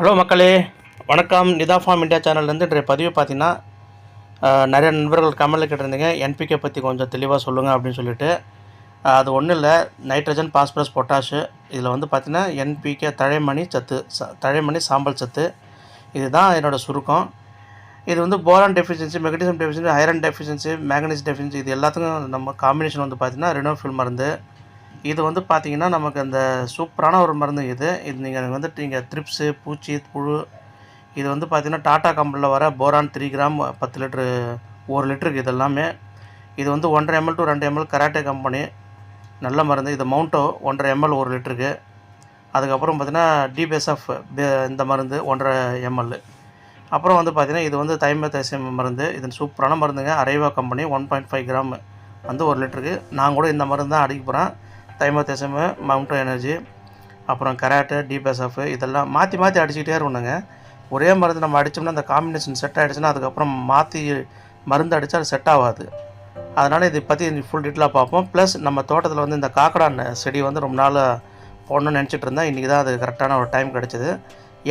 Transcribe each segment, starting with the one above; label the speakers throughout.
Speaker 1: Hello மக்களே வணக்கம். Nita form India சேனல்லேருந்து இன்றைய பதிவு பார்த்தீங்கன்னா நிறைய நண்பர்கள் கமெண்டில் கேட்டிருந்தீங்க. என்பிகே பற்றி கொஞ்சம் தெளிவாக சொல்லுங்கள் அப்படின்னு சொல்லிட்டு. அது ஒன்றும் இல்லை. Nitrogen phosphorus potash. இதில் வந்து பார்த்தீங்கன்னா என்பிகே தழைமணி சத்து ச தழைமணி சாம்பல் சத்து. இதுதான் என்னோடய சுருக்கம். இது வந்து boron deficiency magnesium deficiency iron deficiency manganese deficiency இது எல்லாத்துக்கும் நம்ம காம்பினேஷன் வந்து பார்த்தீங்கன்னா ரினோஃபில் மருந்து. இது வந்து பார்த்தீங்கன்னா நமக்கு அந்த சூப்பரான ஒரு மருந்து இது. இது நீங்கள் வந்துட்டு நீங்கள் த்ரிப்ஸு பூச்சி புழு இது வந்து பார்த்திங்கன்னா டாடா கம்பெனியில் வர போரான் த்ரீ கிராம் பத்து லிட்ரு ஒரு லிட்டருக்கு இது எல்லாமே. இது வந்து ஒன்றரை எம்எல் டு ரெண்டு எம்எல் கராட்டே கம்பெனி. நல்ல மருந்து. இது மவுண்டோ ஒன்றரை எம்எல் ஒரு லிட்டருக்கு அதுக்கப்புறம் பார்த்திங்கன்னா டிபேஸ்எஃப் இந்த மருந்து ஒன்றரை எம்எல். அப்புறம் வந்து பார்த்திங்கன்னா இது வந்து தைமத்தேசியம் மருந்து. இது சூப்பரான மருந்துங்க. அரைவா company one point five gram வந்து ஒரு லிட்டருக்கு நான் கூட இந்த மருந்து தான் அடிக்க போகிறேன் தைமத்தேசியம் மவுண்டன் எனர்ஜி அப்புறம் கராட்டு டிபேஸ்எஃப் இதெல்லாம் மாற்றி மாற்றி அடிச்சுக்கிட்டே இருக்கணுங்க ஒரே மருந்து நம்ம அடித்தோம்னா அந்த காம்பினேஷன் செட் ஆகிடுச்சுன்னா அதுக்கப்புறம் மாற்றி மருந்து அடித்தா அது செட் ஆகாது. அதனால் இதை பற்றி ஃபுல் டீட்டெயிலாக பார்ப்போம். ப்ளஸ் நம்ம தோட்டத்தில் வந்து இந்த காக்கடான் செடி வந்து ரொம்ப நாள் போடணும்னு நினச்சிட்டு இருந்தேன். இன்றைக்கி தான் அது கரெக்டான ஒரு டைம் கிடச்சிது.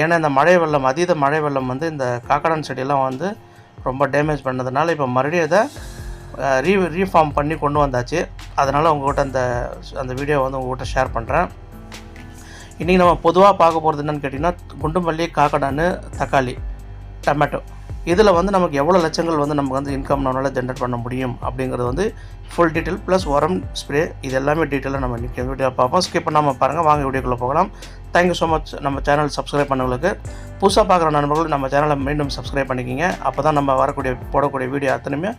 Speaker 1: ஏன்னா இந்த மழை வெள்ளம் அதீத மழை வெள்ளம் வந்து இந்த காக்கடான் செடியெல்லாம் வந்து ரொம்ப டேமேஜ் பண்ணதுனால இப்போ மறுபடியும் இதை ரீ ரீஃபார்ம் பண்ணி கொண்டு வந்தாச்சு. அதனால் உங்கள்கிட்ட அந்த அந்த வீடியோ வந்து உங்கள்கிட்ட ஷேர் பண்ணுறேன் இன்றைக்கி நம்ம பொதுவாக பார்க்க போகிறது என்னென்னு கேட்டிங்கன்னா குண்டுமல்லி காக்கடான்னு தக்காளி டமேட்டோ இதில் வந்து நமக்கு எவ்வளோ லட்சங்கள் வந்து நமக்கு வந்து இன்கம் நம்மளால் ஜென்ரேட் பண்ண முடியும் அப்படிங்கிறது வந்து ஃபுல் டீட்டெயில் ப்ளஸ் உரம் ஸ்ப்ரே இது எல்லாமே டீட்டெயிலாக நம்ம இன்றைக்கி வீடியோ பார்ப்போம். ஸ்கிப் பண்ணாமல் பாருங்கள் வாங்க வீடியோக்குள்ளே போகலாம். தேங்க்யூ ஸோ மச் நம்ம சேனல் சப்ஸ்கிரைப் பண்ணவங்களுக்கு புதுசாக பார்க்குற நண்பர்கள் நம்ம சேனலை மீண்டும் சப்ஸ்கிரைப் பண்ணிக்கிங்க. அப்போ தான் நம்ம வரக்கூடிய போடக்கூடிய வீடியோ அத்தனையுமே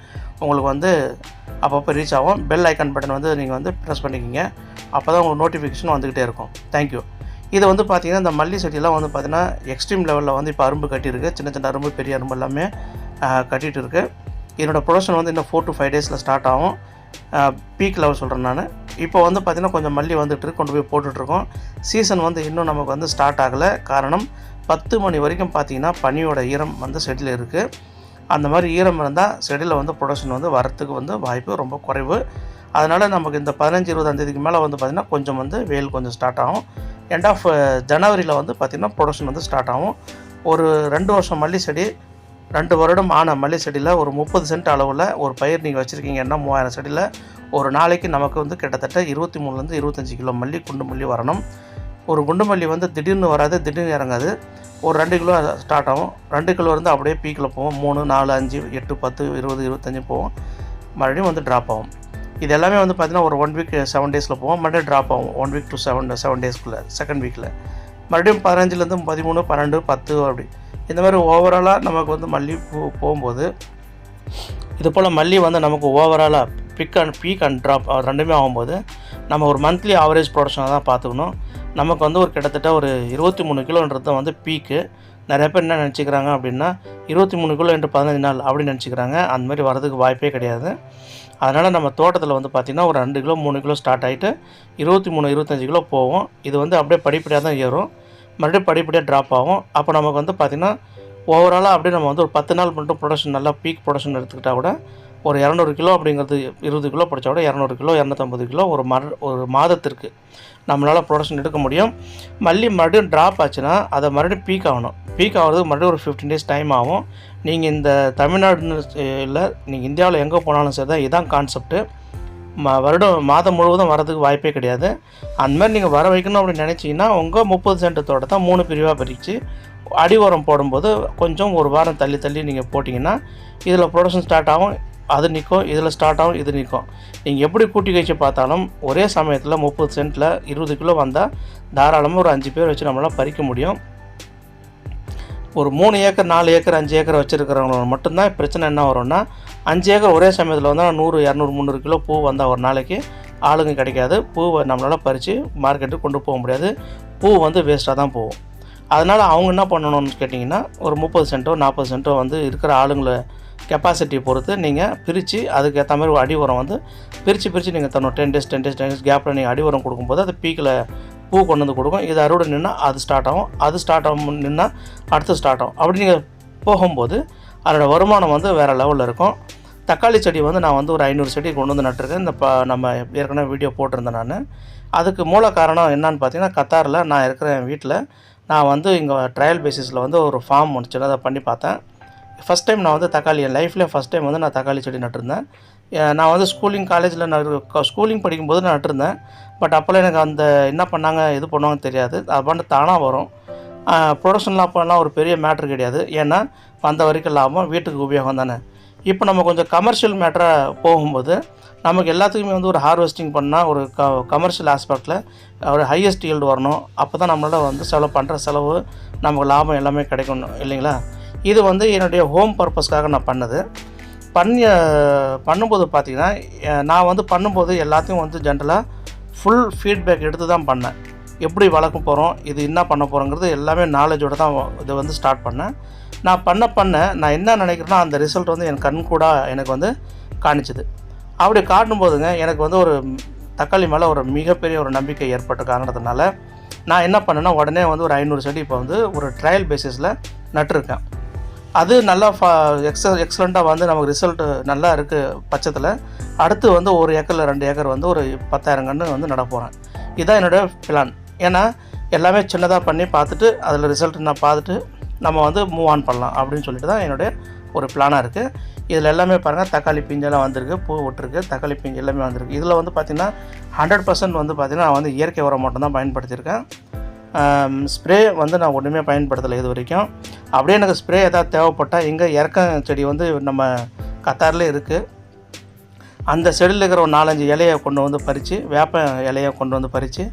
Speaker 1: உங்களுக்கு வந்து அப்பப்போ ரீச் ஆகும். பெல் ஐக்கான் பட்டன் வந்து நீங்கள் வந்து ப்ரெஸ் பண்ணிக்கிங்க. அப்போ தான் உங்களுக்கு நோட்டிஃபிகேஷன் வந்துக்கிட்டே இருக்கும். தேங்க்யூ இதை வந்து பார்த்திங்கன்னா இந்த மல்லி செடியெல்லாம் வந்து பார்த்திங்கன்னா எக்ஸ்ட்ரீம் லெவலில் வந்து இப்போ அரும்பு கட்டியிருக்கு. சின்ன சின்ன அரும்பு பெரிய அரும்பு எல்லாமே கட்டிகிட்டு இருக்குது என்னோடய ப்ரொடக்ஷன் வந்து இன்னும் ஃபோர் டு ஃபைவ் டேஸில் ஸ்டார்ட் ஆகும். பீக் லெவல் சொல்கிறேன் நான். இப்போ வந்து பார்த்திங்கன்னா கொஞ்சம் மல்லி வந்துட்டு கொண்டு போய் போட்டுட்ருக்கோம் சீசன் வந்து இன்னும் நமக்கு வந்து ஸ்டார்ட் ஆகலை. காரணம் பத்து மணி வரைக்கும் பார்த்திங்கன்னா பனியோட ஈரம் வந்து செடியில் இருக்குது அந்த மாதிரி ஈரம் இருந்தால் செடியில் வந்து ப்ரொடக்ஷன் வந்து வரத்துக்கு வந்து வாய்ப்பு ரொம்ப குறைவு. அதனால் நமக்கு இந்த பதினஞ்சு இருபதாந்தேதிக்கு மேலே வந்து பார்த்திங்கன்னா கொஞ்சம் வந்து வெயில் கொஞ்சம் ஸ்டார்ட் ஆகும். எண்ட் ஆஃப் ஜனவரியில் வந்து பார்த்திங்கன்னா ப்ரொடக்ஷன் வந்து ஸ்டார்ட் ஆகும். ஒரு ரெண்டு வருஷம் மல்லி செடி ரெண்டு வருடம் ஆன மல்லி செடியில் ஒரு முப்பது சென்ட் அளவில் ஒரு பயிர் நீங்கள் வச்சுருக்கீங்கன்னா மூவாயிரம் செடியில் ஒரு நாளைக்கு நமக்கு வந்து கிட்டத்தட்ட இருபத்தி மூணுலேருந்து இருபத்தஞ்சி கிலோ மல்லி குண்டு மல்லி வரணும். ஒரு குண்டு மல்லி வந்து திடீர்னு வராது திடீர்னு இறங்காது. ஒரு ரெண்டு கிலோ ஸ்டார்ட் ஆகும். ரெண்டு கிலோ இருந்து அப்படியே பீக்கில் போவோம் மூணு நாலு அஞ்சு எட்டு பத்து இருபது இருபத்தஞ்சி போவோம் மறுபடியும் வந்து ட்ராப் ஆகும். இது எல்லாமே வந்து பார்த்திங்கன்னா ஒரு ஒன் வீக் செவன் டேஸில் போவோம். மறுபடியும் ட்ராப் ஆகும். One week to seven seven டேஸ்க்குள்ளே செகண்ட் வீக்கில் மறுபடியும் பதினஞ்சுலேருந்து பதிமூணு பன்னெண்டு பத்து அப்படி. இந்த மாதிரி ஓவராலாக நமக்கு வந்து மல்லி பூ போகும்போது இது போல் மல்லி வந்து நமக்கு ஓவராலாக peak and peak and drop ரெண்டுமே ஆகும்போது நம்ம ஒரு மந்த்லி ஆவரேஜ் ப்ரொடக்ஷனை தான் பார்த்துக்கணும். நமக்கு வந்து ஒரு கிட்டத்தட்ட ஒரு இருபத்தி மூணு கிலோன்றது வந்து பீக்கு நிறைய பேர் என்ன நினச்சிக்கிறாங்க அப்படின்னா இருபத்தி மூணு கிலோ என்று பதினஞ்சு நாள் அப்படின்னு நினச்சிக்கிறாங்க. அந்த மாதிரி வரதுக்கு வாய்ப்பே கிடையாது. அதனால் நம்ம தோட்டத்தில் வந்து பார்த்திங்கன்னா ஒரு ரெண்டு கிலோ மூணு கிலோ ஸ்டார்ட் ஆகிட்டு இருபத்தி மூணு இருபத்தஞ்சி கிலோ போகும் இது வந்து அப்படியே படிப்படியாக தான் ஏறும். மறுபடியும் படிப்படியாக ட்ராப் ஆகும். அப்போ நமக்கு வந்து பார்த்திங்கன்னா ஓவராலாக அப்படியே நம்ம வந்து ஒரு பத்து நாள் மட்டும் ப்ரொடக்ஷன் நல்லா பீக் ப்ரொடக்ஷன் எடுத்துக்கிட்டால் கூட ஒரு இரநூறு கிலோ அப்படிங்கிறது இருபது கிலோ படித்தா விட இரநூறு கிலோ இரநூத்தம்பது கிலோ ஒரு மர ஒரு மாதத்திற்கு நம்மளால் ப்ரொடக்ஷன் எடுக்க முடியும். மல்லி மறுபடியும் ட்ராப் ஆச்சுன்னா அதை மறுபடியும் பீக் ஆகணும். பீக் ஆகிறதுக்கு மறுபடியும் ஒரு ஃபிஃப்டீன் டேஸ் டைம் ஆகும். நீங்கள் இந்த தமிழ்நாடுன்னு இல்லை நீங்கள் இந்தியாவில் எங்கே போனாலும் சரி தான் இதுதான் கான்செப்ட்டு ம வருடம் மாதம் முழுவதும் வரதுக்கு வாய்ப்பே கிடையாது. அந்த மாதிரி நீங்கள் வர வைக்கணும் அப்படின்னு நினச்சிங்கன்னா உங்கள் முப்பது சென்டத்தோட தான் மூணு பிரிவாக பிரித்து அடி உரம் போடும்போது கொஞ்சம் ஒரு வாரம் தள்ளி தள்ளி நீங்கள் போட்டிங்கன்னா இதில் ப்ரொடக்ஷன் ஸ்டார்ட் ஆகும். அது நிற்கும் இதில் ஸ்டார்ட் ஆகும் இது நிற்கும் நீங்கள் எப்படி கூட்டி கழிச்சு பார்த்தாலும் ஒரே சமயத்தில் முப்பது சென்ட்டில் இருபது கிலோ வந்தால் தாராளமாக ஒரு அஞ்சு பேர் வச்சு நம்மளால் பறிக்க முடியும். ஒரு மூணு ஏக்கர் நாலு ஏக்கர் அஞ்சு ஏக்கர் வச்சுருக்கிறவங்களோட மட்டும்தான் பிரச்சனை என்ன வரும்னா அஞ்சு ஏக்கர் ஒரே சமயத்தில் வந்தால் நூறு இரநூறு முந்நூறு கிலோ பூ வந்தால் ஒரு நாளைக்கு ஆளுங்க கிடைக்காது. பூவை நம்மளால் பறித்து மார்க்கெட்டுக்கு கொண்டு போக முடியாது. பூ வந்து வேஸ்ட்டாக தான் போகும். அதனால் அவங்க என்ன பண்ணணும்னு கேட்டிங்கன்னா ஒரு முப்பது சென்ட்டோ நாற்பது சென்ட்டோ வந்து இருக்கிற ஆளுங்களை கெப்பாசிட்டி பொறுத்து நீங்கள் பிரித்து அதுக்கேற்ற மாதிரி அடி உரம் வந்து பிரித்து பிரித்து நீங்கள் தரணும். Ten days ten days ten days கேப்பில் நீங்கள் அடி உரம் கொடுக்கும்போது அது பீக்கில் பூ கொண்டு வந்து கொடுக்கும். இது அறுவடை நின்னா அது ஸ்டார்ட் ஆகும். அது ஸ்டார்ட் ஆகும் நின்னா அடுத்து ஸ்டார்ட் ஆகும். அப்படி நீங்கள் போகும்போது அதோடய வருமானம் வந்து வேறு லெவலில் இருக்கும். தக்காளி செடி வந்து நான் வந்து ஒரு ஐநூறு செடி கொண்டு வந்து நட்டுருக்கேன். இந்த ப நம்ம ஏற்கனவே வீடியோ போட்டிருந்தேன் நான். அதுக்கு மூல காரணம் என்னன்னு பார்த்தீங்கன்னா கத்தாரில் நான் இருக்கிற என் வீட்டில் நான் வந்து இங்கே ட்ரையல் பேசிஸில் வந்து ஒரு ஃபார்ம் ஒன்று சின்னதாக பண்ணி பார்த்தேன். ஃபஸ்ட் டைம் நான் வந்து தக்காளி என் லைஃப்லேயே ஃபஸ்ட் டைம் வந்து நான் தக்காளி செடி நட்டிருந்தேன். நான் வந்து ஸ்கூலிங் காலேஜில் நான் ஸ்கூலிங் படிக்கும்போது நான் நட்டிருந்தேன். பட் அப்போல்லாம் எனக்கு அந்த என்ன பண்ணாங்க இது பண்ணுவாங்கன்னு தெரியாது. அது தானாக வரும். ப்ரொடக்ஷன்லாம் அப்போல்லாம் ஒரு பெரிய மேட்ரு கிடையாது. ஏன்னா வந்த வரைக்கும் லாபம் வீட்டுக்கு உபயோகம் தானே. இப்போ நம்ம கொஞ்சம் கமர்ஷியல் மேட்டராக போகும்போது நமக்கு எல்லாத்துக்குமே வந்து ஒரு ஹார்வெஸ்டிங் பண்ணால் ஒரு க கமர்ஷியல் ஆஸ்பெக்டில் ஒரு ஹையஸ்ட் ஈல்டு வரணும். அப்போ தான் நம்மளால் வந்து செலவு பண்ணுற செலவு நமக்கு லாபம் எல்லாமே கிடைக்கணும் இல்லைங்களா? இது வந்து என்னுடைய ஹோம் பர்பஸ்க்காக நான் பண்ணது. பண்ண பண்ணும்போது பார்த்திங்கன்னா நான் வந்து பண்ணும்போது எல்லாத்தையும் வந்து ஜென்ரலாக ஃபுல் ஃபீட்பேக் எடுத்து தான் பண்ணேன். எப்படி வளர்க்க போகிறோம் இது என்ன பண்ண போகிறோங்கிறது எல்லாமே நாலேஜோடு தான் இதை வந்து ஸ்டார்ட் பண்ணேன். நான் பண்ண பண்ண நான் என்ன நினைக்கிறேன்னா அந்த ரிசல்ட் வந்து என் கண் கூட எனக்கு வந்து காணிச்சிது. அப்படி காட்டும் போதுங்க எனக்கு வந்து ஒரு தக்காளி மேலே ஒரு மிகப்பெரிய ஒரு நம்பிக்கை ஏற்பட்ட காரணத்தினால நான் என்ன பண்ணேன்னா உடனே வந்து ஒரு ஐநூறு செடி இப்போ வந்து ஒரு ட்ரையல் பேசிஸில் நட்டிருக்கேன். அது நல்லா ஃபா எக்ஸ எக்ஸலண்ட்டாக வந்து நமக்கு ரிசல்ட் நல்லா இருக்குது பட்சத்தில். அடுத்து வந்து ஒரு ஏக்கரில் ரெண்டு ஏக்கர் வந்து ஒரு பத்தாயிரம் கன்று வந்து நட போகிறேன் இதுதான் என்னோடய பிளான் ஏன்னா எல்லாமே சின்னதாக பண்ணி பார்த்துட்டு அதில் ரிசல்ட் நான் பார்த்துட்டு நம்ம வந்து மூவ் ஆன் பண்ணலாம் அப்படின்னு சொல்லிட்டு தான் என்னுடைய ஒரு பிளானாக இருக்குது இதில் எல்லாமே பாருங்கள் தக்காளி பிஞ்செல்லாம் வந்திருக்கு பூ விட்டுருக்கு தக்காளி பிஞ்சு எல்லாமே வந்திருக்கு. இதில் வந்து பார்த்திங்கன்னா ஹண்ட்ரட் பர்சன்ட் வந்து பார்த்திங்கன்னா நான் வந்து இயற்கை உரம் மட்டும் தான் பயன்படுத்தியிருக்கேன் ஸ்ப்ரே வந்து நான் ஒன்றுமே பயன்படுத்தலை இது வரைக்கும். அப்படியே எனக்கு ஸ்ப்ரே ஏதாவது தேவைப்பட்டால் இங்கே இறக்கம் செடி வந்து நம்ம கத்தாரில் இருக்குது அந்த செடியில் இருக்கிற ஒரு நாலஞ்சு இலையை கொண்டு வந்து பறித்து வேப்ப இலையை கொண்டு வந்து பறித்து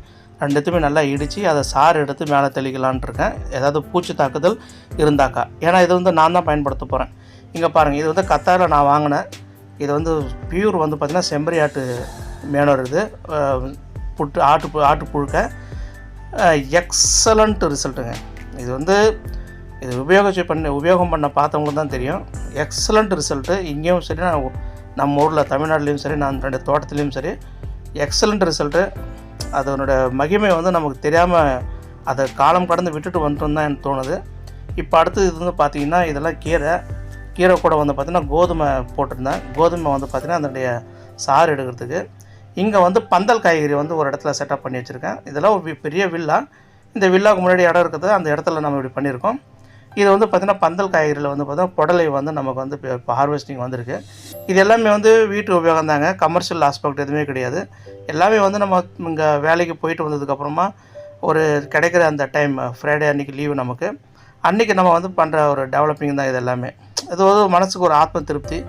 Speaker 1: ரெண்டுத்தையுமே நல்லா இடித்து அதை சாறு எடுத்து மேலே தெளிக்கலான்ட்டு இருக்கேன். ஏதாவது பூச்சி தாக்குதல் இருந்தாக்கா. ஏன்னா இது வந்து நான் தான் பயன்படுத்த போகிறேன் இங்கே பாருங்கள் இது வந்து கத்தாரில் நான் வாங்கினேன். இது வந்து பியூர் வந்து பார்த்திங்கன்னா செம்பரி ஆட்டு மேனோர் இது. புட்டு ஆட்டு ஆட்டு புழுக்க. எக்ஸலண்ட் ரிசல்ட்டுங்க இது வந்து இது உபயோகிச்சு பண்ண உபயோகம் பண்ண பார்த்தவங்களுக்கு தான் தெரியும். எக்ஸலண்ட் ரிசல்ட்டு இங்கேயும் சரி நான் நம்ம ஊரில் தமிழ்நாட்டிலையும் சரி நான் ரெண்டு தோட்டத்துலேயும் சரி எக்ஸலண்ட் ரிசல்ட்டு அதனோட மகிமை வந்து நமக்கு தெரியாமல் அதை காலம் கடந்து விட்டுட்டு வந்துட்டோம் தான் எனக்கு தோணுது. இப்போ அடுத்து இது வந்து பார்த்திங்கன்னா இதெல்லாம் கீரை. கீரை கூட வந்து பார்த்திங்கன்னா கோதுமை போட்டிருந்தேன். கோதுமை வந்து பார்த்திங்கன்னா அதனுடைய சாறு எடுக்கிறதுக்கு. இங்கே வந்து பந்தல் காய்கறி வந்து ஒரு இடத்துல செட்டப் பண்ணி வச்சுருக்கேன். இதெல்லாம் ஒரு வி- பெரிய வில்லா. இந்த வில்லாவுக்கு முன்னாடி இடம் இருக்குது அந்த இடத்துல நம்ம இப்படி பண்ணியிருக்கோம். இது வந்து பார்த்திங்கன்னா பந்தல் காய்கறியில் வந்து பார்த்தா புடலை வந்து நமக்கு வந்து இப்போ ஹார்வெஸ்டிங் வந்திருக்கு. இது எல்லாமே வந்து வீட்டு உபயோகம் தாங்க. கமர்ஷியல் ஆஸ்பெக்ட் எதுவுமே கிடையாது. எல்லாமே வந்து நம்ம இங்கே வேலைக்கு போயிட்டு வந்ததுக்கப்புறமா ஒரு கிடைக்கிற அந்த டைம் ஃப்ரைடே அன்றைக்கி லீவு நமக்கு. அன்றைக்கி நம்ம வந்து பண்ணுற ஒரு டெவலப்பிங் தான் இது எல்லாமே. இது வந்து மனசுக்கு ஒரு ஆத்ம திருப்தி.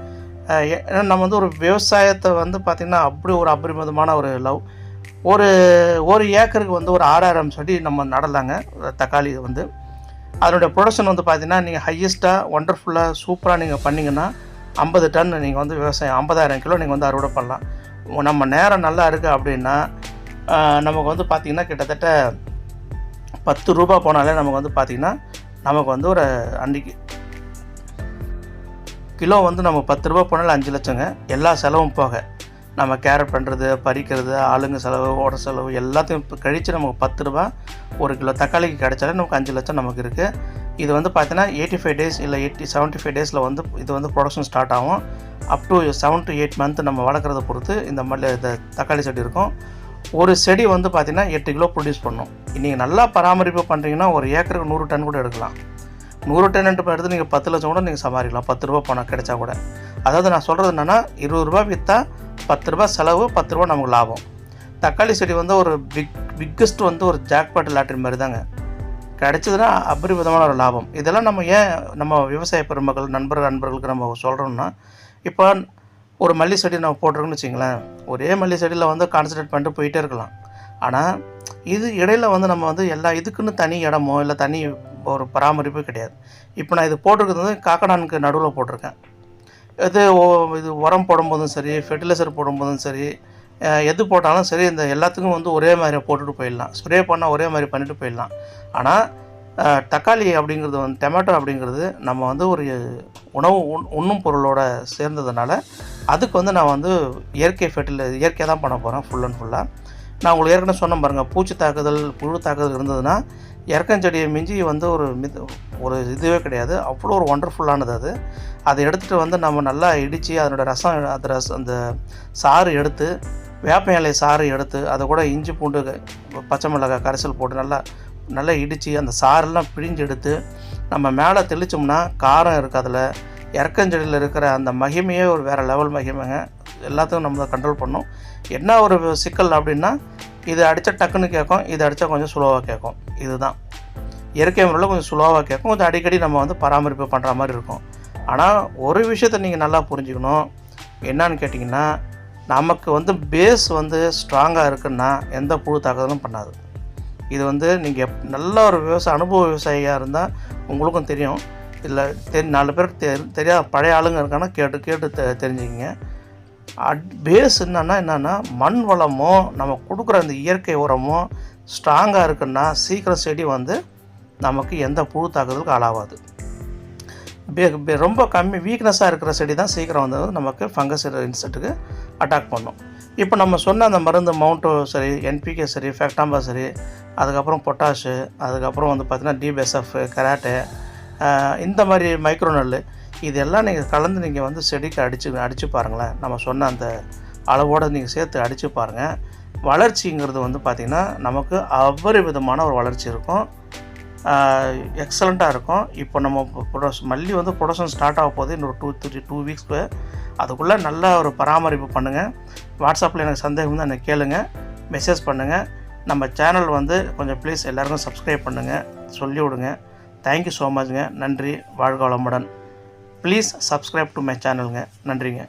Speaker 1: ஏ- ஏன்னா நம்ம வந்து ஒரு விவசாயத்தை வந்து பார்த்திங்கன்னா அப்படி ஒரு அபரிமிதமான ஒரு லவ் ஒரு ஒரு ஏக்கருக்கு வந்து ஒரு ஆறாயிரம் செடி நம்ம நடலாங்க தக்காளி வந்து. அதனுடைய ப்ரொடக்ஷன் வந்து பார்த்தீங்கன்னா நீங்கள் ஹையஸ்ட்டாக ஒண்டர்ஃபுல்லாக சூப்பராக நீங்கள் பண்ணிங்கன்னா ஐம்பது டன் நீங்கள் வந்து விவசாயம் ஐம்பதாயிரம் கிலோ நீங்கள் வந்து அறுவடை பண்ணலாம். நம்ம நேரம் நல்லா இருக்குது அப்படின்னா நமக்கு வந்து பார்த்திங்கன்னா கிட்டத்தட்ட பத்து ரூபா போனாலே நமக்கு வந்து பார்த்திங்கன்னா நமக்கு வந்து ஒரு அன்றைக்கி கிலோ வந்து நம்ம பத்து ரூபா போனாலும் அஞ்சு லட்சங்க. எல்லா செலவும் போக. நம்ம கேரட் பண்ணுறது பறிக்கிறது ஆளுங்க செலவு ஓட செலவு எல்லாத்தையும் இப்போ கழித்து நமக்கு பத்து ரூபா ஒரு கிலோ தக்காளிக்கு கிடைச்சாலே நமக்கு அஞ்சு லட்சம் நமக்கு இருக்குது இது வந்து பார்த்தீங்கன்னா எயிட்டி ஃபைவ் டேஸ் இல்லை எயிட்டி செவன்ட்டி ஃபைவ் டேஸில் வந்து இது வந்து ப்ரொடக்ஷன் ஸ்டார்ட் ஆகும். Up to seven to eight month நம்ம வளர்க்குறத பொறுத்து இந்த மாதிரி இந்த தக்காளி செடி இருக்கும். ஒரு செடி வந்து பார்த்திங்கன்னா எட்டு கிலோ ப்ரொடியூஸ் பண்ணும். நீங்கள் நல்லா பராமரிப்பு பண்ணுறீங்கன்னா ஒரு ஏக்கருக்கு நூறு டன் கூட எடுக்கலாம். நூறு டென்ட்டு எடுத்து நீங்கள் பத்து லட்சம் கூட நீங்கள் சம்பாதிக்கலாம். பத்து ரூபா பணம் கிடைச்சா கூட. அதாவது நான் சொல்கிறது என்னென்னா இருபது ரூபா விற்றா பத்து ரூபா செலவு பத்து ரூபா நமக்கு லாபம். தக்காளி செடி வந்து ஒரு பிக் பிக்கஸ்ட் வந்து ஒரு ஜாக்பாட் லாட்ரி மாதிரி தாங்க கிடைச்சதுன்னா அபரிவிதமான ஒரு லாபம். இதெல்லாம் நம்ம ஏன் நம்ம விவசாய பெருமக்கள் நண்பர்கள் நண்பர்களுக்கு நம்ம சொல்கிறோம்னா இப்போ ஒரு மல்லி செடி நம்ம போட்டிருக்கோன்னு வச்சிங்களேன் ஒரே மல்லி செடியில் வந்து கான்சன்ட்ரேட் பண்ணிட்டு போயிட்டே இருக்கலாம். ஆனால் இது இடையில வந்து நம்ம வந்து எல்லா இதுக்குன்னு தனி இடமோ இல்லை தனி ஒரு பராமரிப்பு கிடையாது. இப்போ நான் இது போட்டிருக்கிறது வந்து காக்கடானுக்கு நடுவில் போட்டிருக்கேன். இது ஓ- இது உரம் போடும்போதும் சரி ஃபெர்டிலைசர் போடும்போதும் சரி எது போட்டாலும் சரி இந்த எல்லாத்துக்கும் வந்து ஒரே மாதிரி போட்டுட்டு போயிடலாம். ஸ்ப்ரே பண்ணால் ஒரே மாதிரி பண்ணிட்டு போயிடலாம். ஆனால் தக்காளி அப்படிங்கிறது வந்து டொமேட்டோ அப்படிங்கிறது நம்ம வந்து ஒரு உணவு உண் உண்ணும் பொருளோட சேர்ந்ததுனால அதுக்கு வந்து நான் வந்து இயற்கை ஃபெர்டிலை இயற்கையாக தான் பண்ண போகிறேன் ஃபுல் அண்ட் ஃபுல்லாக நான் உங்களுக்கு ஏற்கனவே சொன்ன பாருங்கள் பூச்சி தாக்குதல் புழு தாக்குதல் இருந்ததுன்னா இறக்கஞ்செடியை மிஞ்சி வந்து ஒரு மித ஒரு இதுவே கிடையாது. அவ்வளோ ஒரு ஒண்டர்ஃபுல்லானது அது. அதை எடுத்துகிட்டு வந்து நம்ம நல்லா இடித்து அதனோட ரசம் அந்த ரசம் அந்த சாறு எடுத்து வேப்ப இலை சாறு எடுத்து அதை கூட இஞ்சி பூண்டு பச்சை மிளகாய் கரைசல் போட்டு நல்லா நல்லா இடித்து அந்த சாரெல்லாம் பிழிஞ்சு எடுத்து நம்ம மேலே தெளித்தோம்னா காரம் இருக்குது அதில். இறக்கஞ்செடியில் இருக்கிற அந்த மகிமையே ஒரு வேறு லெவல் மகிமைங்க. எல்லாத்துக்கும் நம்ம கண்ட்ரோல் பண்ணும். என்ன ஒரு சிக்கல் அப்படின்னா இது அடித்தா டக்குன்னு கேட்கும் இது அடித்தா கொஞ்சம் ஸ்லோவாக கேட்கும் இதுதான். இயற்கை முறையில் கொஞ்சம் ஸ்லோவாக கேட்கும் கொஞ்சம் அடிக்கடி நம்ம வந்து பராமரிப்பு பண்ணுற மாதிரி இருக்கும். ஆனால் ஒரு விஷயத்தை நீங்கள் நல்லா புரிஞ்சுக்கணும். என்னன்னு கேட்டிங்கன்னா நமக்கு வந்து பேஸ் வந்து ஸ்ட்ராங்காக இருக்குன்னா எந்த புழு தாக்குதலும் பண்ணாது. இது வந்து நீங்கள் நல்ல ஒரு விவசாய அனுபவ விவசாயியாக இருந்தால் உங்களுக்கும் தெரியும். இல்லை தெரி நாலு பேருக்கு தெ தெரியாத பழைய ஆளுங்க இருக்காங்கன்னா கேட்டு கேட்டு தெ தெரிஞ்சுக்கிங்க. அட் பேஸ் என்னென்னா என்னென்னா மண் வளமோ நம்ம கொடுக்குற அந்த இயற்கை உரமோ ஸ்ட்ராங்காக இருக்குன்னா சீக்கிரம் செடி வந்து நமக்கு எந்த புழு தாக்குதலுக்கு ஆளாகாது ரொம்ப கம்மி வீக்னஸாக இருக்கிற செடி தான் சீக்கிரம் வந்து நமக்கு ஃபங்கஸ் இன்செக்ட்டுக்கு அட்டாக் பண்ணும். இப்போ நம்ம சொன்ன அந்த மருந்து மவுண்ட்டோ சரி என்பிகே சரி ஃபேக்டாம்பா சரி அதுக்கப்புறம் பொட்டாஷு அதுக்கப்புறம் வந்து பார்த்திங்கன்னா டிபிஎஸ்எஃப் கராட்டே இந்த மாதிரி மைக்ரோனல் இதெல்லாம் நீங்கள் கலந்து நீங்கள் வந்து செடிக்கு அடிச்சு அடித்து பாருங்களேன். நம்ம சொன்ன அந்த அளவோடு நீங்கள் சேர்த்து அடித்து பாருங்கள் வளர்ச்சிங்கிறது வந்து பார்த்திங்கன்னா நமக்கு அபரிவிதமான ஒரு வளர்ச்சி இருக்கும். எக்ஸலண்ட்டாக இருக்கும். இப்போ நம்ம ப்ரொடக்ஷ் மல்லி வந்து ப்ரொடக்ஷன் ஸ்டார்ட் ஆக போகுது. இன்னொரு டூ த்ரீ டூ வீக்ஸ்க்கு அதுக்குள்ளே நல்ல ஒரு பராமரிப்பு பண்ணுங்கள் வாட்ஸ்அப்பில் எனக்கு சந்தேகம் தான் எனக்கு கேளுங்கள் மெசேஜ் பண்ணுங்கள் நம்ம சேனல் வந்து கொஞ்சம் ப்ளீஸ் எல்லாருக்கும் சப்ஸ்கிரைப் பண்ணுங்கள் சொல்லி விடுங்க தேங்க்யூ ஸோ மச்ங்க நன்றி. வாழ்க வளமுடன். ப்ளீஸ் சப்ஸ்கிரைப் டு மை சேனலுங்க நன்றிங்க.